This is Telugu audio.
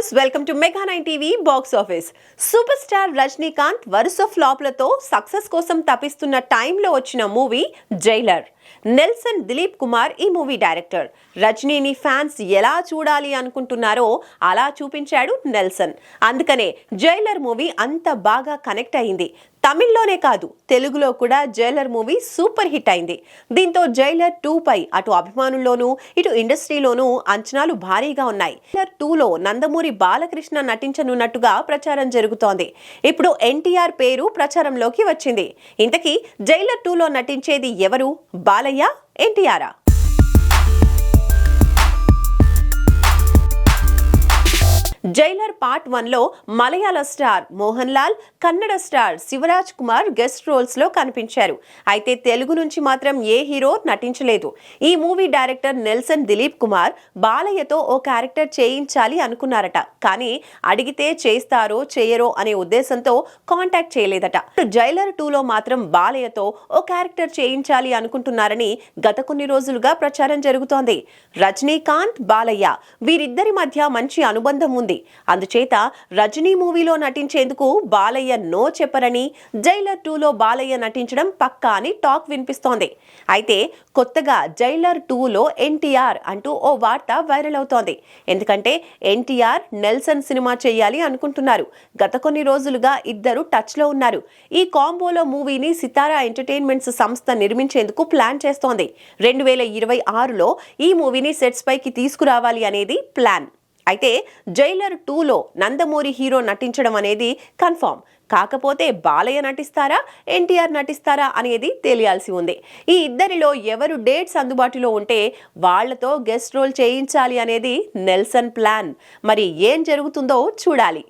Viewers welcome to mega nine TV box office. Super star Rajinikanth వరుస ఫ్లాప్లతో సక్సెస్ కోసం తపిస్తున్న టైంలో వచ్చిన movie Jailer Nelson Dilip Kumar ఈ మూవీ డైరెక్టర్. రజనీని ఫ్యాన్స్ ఎలా చూడాలి అనుకుంటున్నారో అలా చూపించాడు నెల్సన్. అందుకనే జైలర్ మూవీ అంత బాగా కనెక్ట్ అయింది. తమిళ్ళోనే కాదు తెలుగులో కూడా జైలర్ మూవీ సూపర్ హిట్ అయింది. దీంతో జైలర్ టూ పై అటు అభిమానుల్లోనూ ఇటు ఇండస్ట్రీలోనూ అంచనాలు భారీగా ఉన్నాయి. జైలర్ టూలో నందమూరి బాలకృష్ణ నటించనున్నట్టుగా ప్రచారం జరుగుతోంది. ఇప్పుడు ఎన్టీఆర్ పేరు ప్రచారంలోకి వచ్చింది. ఇంతకీ జైలర్ టూలో నటించేది ఎవరు? బాలయ్య ఎన్టీఆరా? జైలర్ పార్ట్ వన్లో Malayala star Mohan Lal Kannada star Shivaraj Kumar guest రోల్స్లో కనిపించారు. అయితే తెలుగు నుంచి మాత్రం ఏ హీరో నటించలేదు. ఈ movie director Nelson Dilip Kumar బాలయ్యతో ఓ క్యారెక్టర్ చేయించాలి అనుకున్నారట. కానీ అడిగితే చేస్తారో చేయరో అనే ఉద్దేశంతో కాంటాక్ట్ చేయలేదట. జైలర్ టూలో మాత్రం బాలయ్యతో ఓ క్యారెక్టర్ చేయించాలి అనుకుంటున్నారని గత కొన్ని రోజులుగా ప్రచారం జరుగుతోంది. రజనీకాంత్ బాలయ్య వీరిద్దరి మధ్య మంచి అనుబంధం ఉంది. అందుచేత రజనీ మూవీలో నటించేందుకు బాలయ్య నో చెప్పరని జైలర్ టూలో బాలయ్య నటించడం పక్కా అని టాక్ వినిపిస్తోంది. అయితే కొత్తగా జైలర్ టూలో ఎన్టీఆర్ అంటూ ఓ వార్త వైరల్ అవుతోంది. ఎందుకంటే ఎన్టీఆర్ నెల్సన్ సినిమా చేయాలి అనుకుంటున్నారు. గత కొన్ని రోజులుగా ఇద్దరు టచ్లో ఉన్నారు. ఈ కాంబోలో మూవీని సితారా ఎంటర్టైన్మెంట్స్ సంస్థ నిర్మించేందుకు ప్లాన్ చేస్తోంది. రెండు వేల ఇరవై ఆరులో ఈ మూవీని సెట్స్ పైకి తీసుకురావాలి అనేది ప్లాన్. అయితే జైలర్ టూలో నందమూరి హీరో నటించడం అనేది కన్ఫర్మ్ కాకపోతే బాలయ్య నటిస్తారా ఎన్టీఆర్ నటిస్తారా అనేది తెలియాల్సి ఉంది. ఈ ఇద్దరిలో ఎవరు డేట్స్ అందుబాటులో ఉంటే వాళ్ళతో గెస్ట్ రోల్ చేయించాలి అనేది నెల్సన్ ప్లాన్. మరి ఏం జరుగుతుందో చూడాలి.